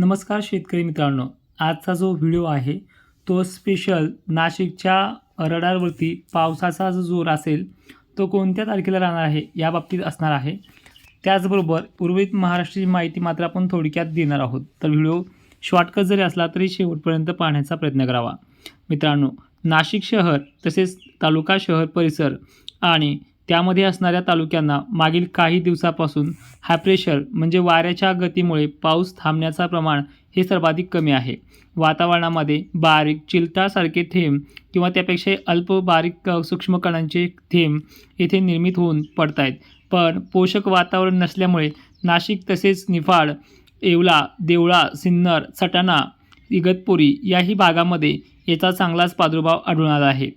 नमस्कार शेतकरी मित्रांनो आजचा जो व्हिडिओ आहे तो स्पेशल नाशिकच्या रडारवरती पावसाचा जो जोर असेल तो कोणत्या तारखेला राहणार आहे या बाबतीत असणार आहे. त्याचबरोबर उर्वरित महाराष्ट्राची माहिती मात्र आपण थोडक्यात देणार आहोत. तर व्हिडिओ शॉर्टकट जरी असला तरी शेवटपर्यंत पाहण्याचा प्रयत्न करावा. मित्रांनो नाशिक शहर तसेच तालुका शहर परिसर आणि त्यामध्ये असणाऱ्या तालुक्यांना मागील काही दिवसापासून हाय प्रेशर म्हणजे वाऱ्याच्या गतीमुळे पाऊस थांबण्याचा प्रमाण हे सर्वाधिक कमी आहे. वातावरणामध्ये बारीक चिलटासारखे थेंब किंवा त्यापेक्षा अल्प बारीक सूक्ष्म कणांचे थेंब येथे निर्मित होऊन पडत आहेत पण पोषक वातावरण नसल्यामुळे नाशिक तसेच निफाड येवला देवळा सिन्नर सटाणा इगतपुरी याही भागामध्ये याचा चांगलाच प्रादुर्भाव आढळून आला आहे.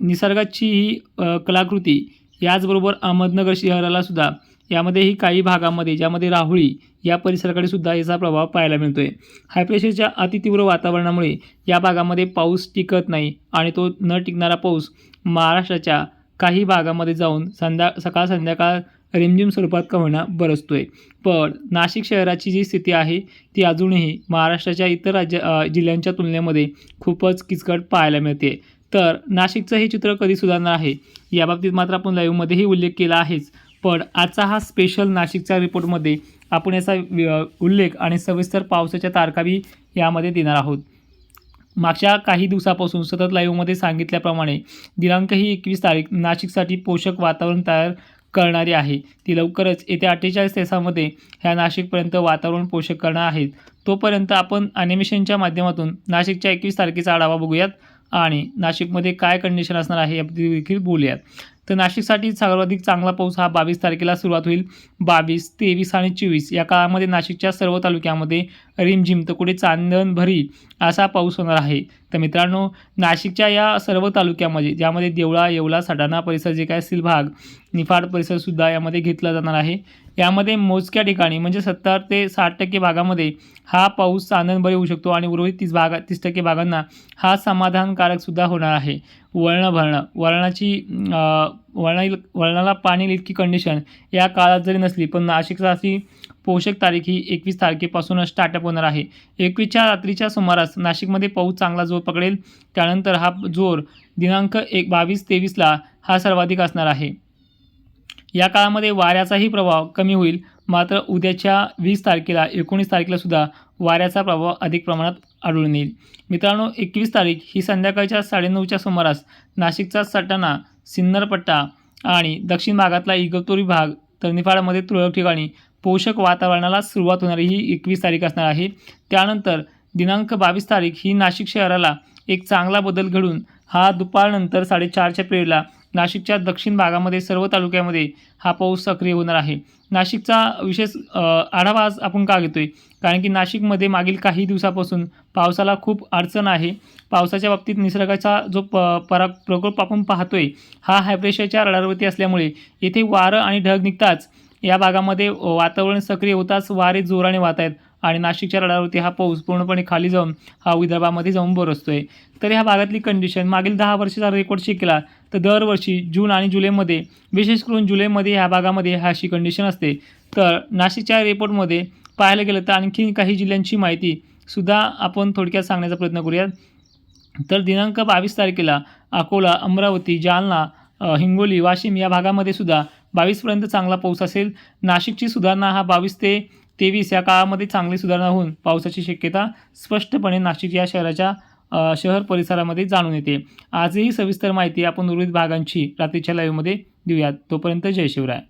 निसर्गाची ही कलाकृती याचबरोबर अहमदनगर शहराला सुद्धा यामध्येही काही भागामध्ये ज्यामध्ये राहुळी या परिसराकडे सुद्धा याचा प्रभाव पाहायला मिळतो मिळतोय. हायप्रेशरच्या अतितीव्र वातावरणामुळे या भागामध्ये पाऊस टिकत नाही आणि तो न टिकणारा पाऊस महाराष्ट्राच्या काही भागामध्ये जाऊन संध्या सकाळ संध्याकाळ रिमझिम स्वरूपात का बरसतो आहे पण नाशिक शहराची जी स्थिती आहे ती अजूनही महाराष्ट्राच्या इतर राज्य जिल्ह्यांच्या तुलनेमध्ये खूपच किचकट पाहायला मिळते. तर नाशिकचं हे चित्र कधी सुधारणार आहे? याबाबतीत मात्र आपण लाईव्हमध्येही उल्लेख केला आहेच. पण आजचा हा स्पेशल नाशिकच्या रिपोर्टमध्ये आपण याचा वि- उल्लेख आणि सविस्तर पावसाच्या तारखाही यामध्ये देणार आहोत. मागच्या काही दिवसापासून सतत लाईव्हमध्ये सांगितल्याप्रमाणे दिनांक ही एकवीस तारीख नाशिकसाठी पोषक वातावरण तयार करणारी आहे. ती लवकरच येत्या अठ्ठेचाळीस तासामध्ये ह्या नाशिकपर्यंत वातावरण पोषक करणार आहेत. तोपर्यंत आपण ॲनिमेशनच्या माध्यमातून नाशिकच्या एकवीस तारखेचा आढावा बघूयात. आणि नाशिकमध्ये काय कंडिशन असणार आहे याबद्दल देखील बोलूयात. तर नाशिकसाठी सर्वाधिक चांगला पाऊस हा बावीस तारखेला सुरुवात होईल. बावीस तेवीस आणि चोवीस या काळामध्ये नाशिकच्या सर्व तालुक्यामध्ये रिमझिम तर कुठे चांदणभरी असा पाऊस होणार आहे. तर मित्रांनो नाशिकच्या या सर्व तालुक्यामध्ये ज्यामध्ये देवळा येवला सटाणा परिसर जे काय असतील भाग निफाड परिसरसुद्धा यामध्ये घेतला जाणार आहे. यामध्ये मोजक्या ठिकाणी म्हणजे सत्तर ते साठ टक्के भागामध्ये हा पाऊस चांदणभरी होऊ शकतो आणि उर्वरित तीस भागा तीस टक्के भागांना हा समाधानकारकसुद्धा होणार आहे. वळणं भरणं वळणाची अं, वळणा वळणाला पाणी इतकी कंडिशन या काळात जरी नसली पण नाशिकचा अशी पोषक तारीख ही एकवीस तारखेपासूनच स्टार्टअप होणार आहे. एकवीसच्या रात्रीच्या सुमारास नाशिकमध्ये पाऊस चांगला जोर पकडेल. त्यानंतर हा जोर दिनांक एक बावीस तेवीसला हा सर्वाधिक असणार आहे. या काळामध्ये वाऱ्याचाही प्रभाव कमी होईल. मात्र उद्याच्या वीस तारखेला एकोणीस तारखेला सुद्धा वाऱ्याचा प्रभाव अधिक प्रमाणात आढळून येईल. मित्रांनो एकवीस तारीख ही संध्याकाळच्या साडेनऊच्या सुमारास नाशिकचा सटाणा सिन्नरपट्टा आणि दक्षिण भागातला इगतोरी भाग तर निफाडमध्ये तुरळक ठिकाणी पोषक वातावरणाला सुरुवात होणारी ही एकवीस तारीख असणार आहे. त्यानंतर दिनांक बावीस तारीख ही नाशिक शहराला एक चांगला बदल घडून हा दुपारनंतर साडेचारच्या पिरियडला नाशिकच्या दक्षिण भागामध्ये सर्व तालुक्यामध्ये हा पाऊस सक्रिय होणार आहे. नाशिकचा विशेष आढावा आज आपण का घेतोय? कारण की नाशिकमध्ये मागील काही दिवसापासून पावसाला खूप अडचण आहे. पावसाच्या बाबतीत निसर्गाचा जो प परा प्रकोप आपण पाहतोय हा हायप्रेशरच्या रडारवरती असल्यामुळे येथे वारं आणि ढग निघताच या भागामध्ये वातावरण सक्रिय होताच वारे जोराने वाहत आहेत आणि नाशिकच्या रडावरती हा पाऊस पूर्णपणे खाली जाऊन हा विदर्भामध्ये जाऊन बरसतोय. तर ह्या भागातली कंडिशन मागील दहा वर्षाचा रेकॉर्ड शिकला तर दरवर्षी जून आणि जुलैमध्ये विशेष करून जुलैमध्ये ह्या भागामध्ये हा अशी कंडिशन असते. तर नाशिकच्या रिपोर्टमध्ये पाहायला गेलं तर आणखी काही जिल्ह्यांची माहिती सुद्धा आपण थोडक्यात सांगण्याचा प्रयत्न करूयात. तर दिनांक बावीस तारखेला अकोला अमरावती जालना हिंगोली वाशिम या भागामध्ये सुद्धा बावीसपर्यंत चांगला पाऊस असेल. नाशिकची सुधारणा हा बावीस ते तेवीस या काळामध्ये चांगली सुधारणा होऊन पावसाची शक्यता स्पष्टपणे नाशिक या शहराच्या शहर परिसरामध्ये जाणून येते. आजही सविस्तर माहिती आपण उर्वरित भागांची रात्रीच्या लाईव्हमध्ये देऊयात. तोपर्यंत जय शिवराय.